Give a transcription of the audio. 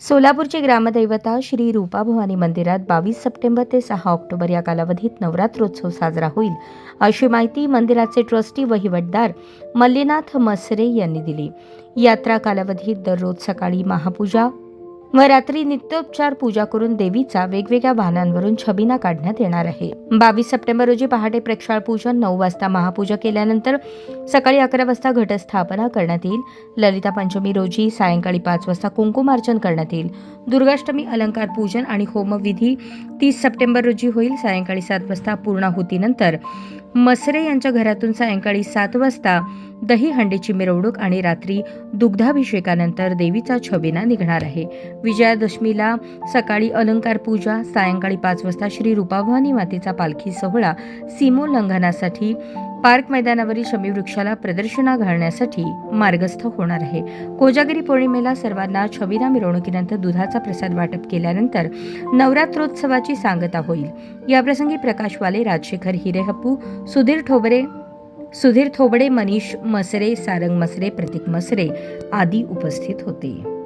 सोलापूरची ग्रामदैवता श्री रूपा भवानी मंदिरात बावीस सप्टेंबर ते सहा ऑक्टोबर या कालावधीत नवरात्रोत्सव साजरा होईल अशी माहिती मंदिराचे ट्रस्टी वहिवटदार मल्लीनाथ मसरे यांनी दिली. यात्रा कालावधीत दररोज सकाळी महापूजा व रात्री नित्योपचार पूजा करून देवीचा वेगवेगळ्या वाहनांवरून छबिना काढण्यात येणार आहे. बावीस सप्टेंबर रोजी पहाटे प्रक्षाळ पूजन नऊ वाजता महापूजा केल्यानंतर सकाळी अकरा वाजता घटस्थापना करण्यात येईल. ललिता पंचमी रोजी सायंकाळी पाच वाजता कुंकुमार्चन करण्यात येईल. दुर्गाष्टमी अलंकार पूजन आणि होमविधी तीस सप्टेंबर रोजी होईल. सायंकाळी सात वाजता पूर्णाहुतीनंतर मसरे यांच्या घरातून सायंकाळी सात वाजता दही हंडीची मिरवणूक आणि रात्री दुग्धाभिषेकानंतर देवीचा छबिना निघणार आहे. विजयादशमीला सकाळी अलंकार पूजा सायंकाळी पाच वाजता श्री रूपाभवानी मातेचा पालखी सोहळा सीमोल्लंघनासाठी पार्क मैदानावरील शमीवृक्षाला प्रदर्शना घालण्यासाठी मार्गस्थ होणार आहे. कोजागिरी पौर्णिमेला सर्वांना छबिना मिरवणुकीनंतर दुधाचा प्रसाद वाटप केल्यानंतर नवरात्रोत्सवाची सांगता होईल. याप्रसंगी प्रकाश वाले राजशेखर हिरेहप्पू सुधीर ठोबरे सुधीर थोबडे मनीष मसरे सारंग मसरे प्रतीक मसरे आदी उपस्थित होते.